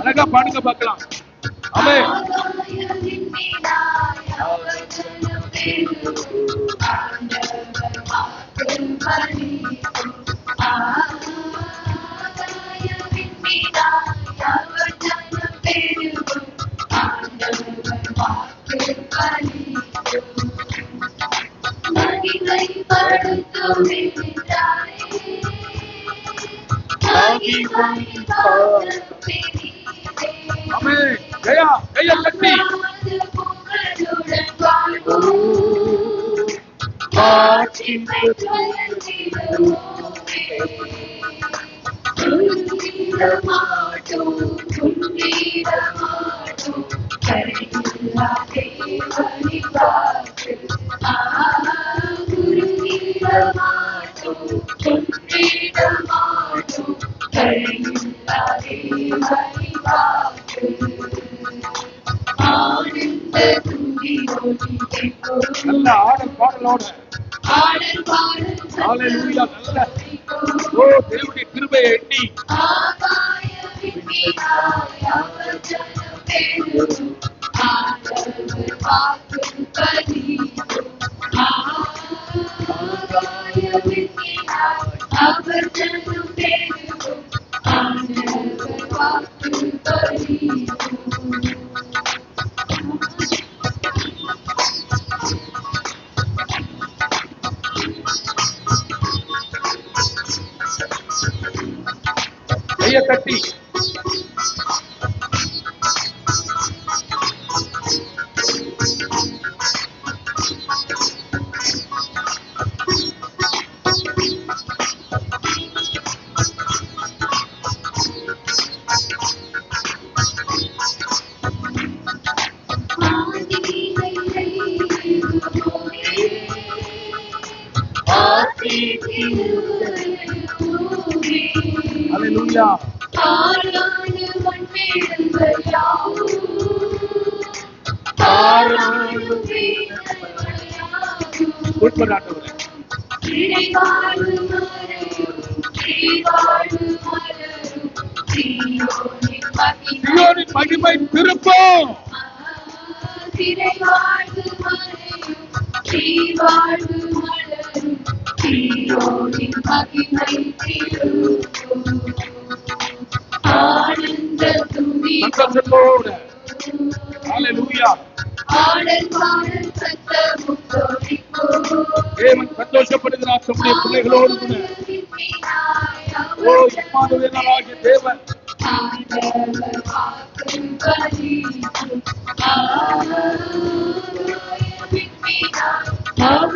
அழகா பாடுங்க பார்க்கலாம். அமே ஆகாயவின் மீதாய் பலிக்கும் மகிமைப்படுத்தும் என்றாரே மகிமைப்படுத்தும் பெரிதே அமே ஜெயா கைய தட்டி நல்ல ஆடல் பாடலோட ஆடல் பாடல் ஹalleluya நல்ல ஓ தேவனுடைய கிருபையை எண்ணி ஆகாயவின் மீதாய் அவர் ஜனம் பெறும் Aí, Pepi. ஆண்டவரே சியோனின் மகிமை திருப்போம் திரை வாழ்வு மறையும் சீயோனின் மகிமை ஆனந்த துதி சந்தோஷத்தோட ஹalleluya ஆடல் பாடல் சத்தமும் தொனிக்கும் தேவன் சந்தோஷப்படுகிறார் தம்முடைய பிள்ளைகளோடு கூட ஓ இம்மானுவேலராகிய தேவன் ஆண்டவர்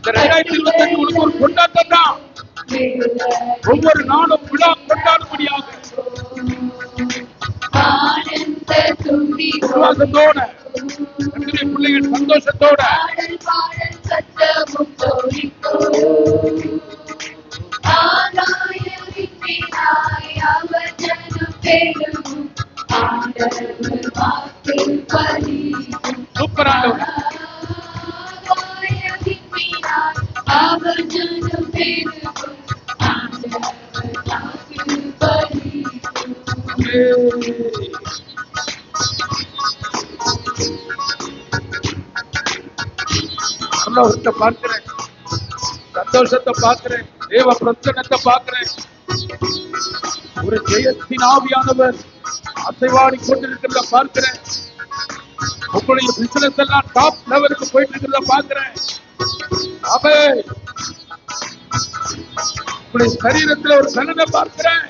இந்த ரெண்டாயிரத்தி இருபத்தி அஞ்சு உனக்கு ஒரு கொண்டாட்டம் தான் ஒவ்வொரு நாளும் விழா கொண்டாடும்படியாக. விசுவாசத்தோட நம்முடைய பிள்ளைகள் சந்தோஷத்தோட. அவர் ஜனம் சந்தோஷத்தை பார்க்கிறேன். சந்தோஷத்தை பார்க்கிறேன். தேவ பிரச்சனத்தை பார்க்கிறேன். ஒரு ஜெயத்தின் ஆவியானவர் அசைவாடி கொண்டிருக்கிறத பார்க்கிறேன். உங்களுடைய பிசினஸ் எல்லாம் டாப் லெவலுக்கு போயிட்டு இருக்கிறத பார்க்கிறேன். அவே உங்களுடைய சரீரத்துல ஒரு பலனை பார்க்கிறேன்.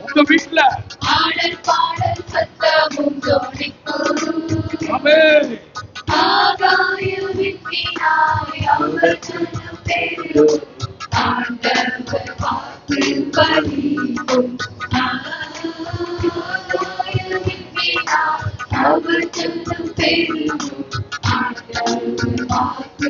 உங்க வீட்டுல. ஆடல் பாடல் சத்தமும் ஜோடிக்கும் அவர் ஜனம் பெருகும். வாக்கு